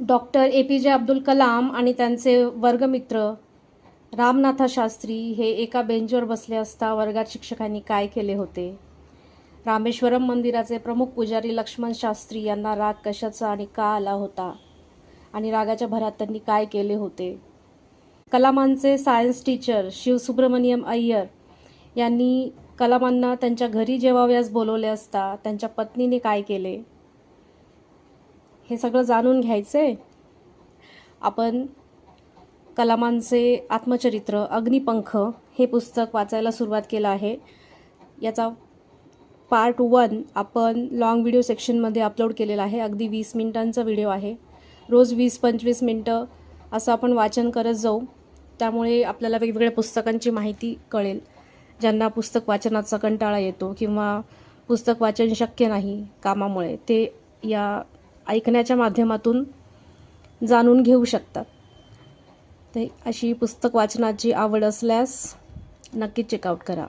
Doctor A P जे अब्दुल कलाम आणि त्यांचे वर्गमित्र रामनाथा शास्त्री हे एका बेंचवर बसले असता वर्गात शिक्षकांनी काय केले होते? रामेश्वरम मंदिराचे प्रमुख पुजारी लक्ष्मण शास्त्री यांना राग कशाचा आणि का आला होता? आणि रागाच्या भरात त्यांनी काय केले होते? कलामांचे सायन्स टीचर शिवसुब्रमण्यम अय्यर यांनी कलामांना त्यांच्या घरी जेवाव्यास बोलवले असता त्यांच्या पत्नीने काय केले? हे सगळं जाणून घ्यायचं आहे आपण कलामांचे आत्मचरित्र अग्निपंख हे पुस्तक वाचायला सुरुवात केलं आहे. याचा पार्ट वन आपण लाँग व्हिडिओ सेक्शनमध्ये अपलोड केलेला आहे. अगदी वीस मिनिटांचा व्हिडिओ आहे. रोज वीस पंचवीस मिनटं असं आपण वाचन करत जाऊ. त्यामुळे आपल्याला वेगवेगळ्या पुस्तकांची माहिती कळेल. ज्यांना पुस्तक वाचनाचा कंटाळा येतो किंवा पुस्तक वाचन शक्य नाही कामामुळे. ते या ऐकण्याच्या माध्यमातून जाणून घेऊ शकतात. ते अशी पुस्तक वाचनाची आवड असल्यास नक्की चेकआउट करा.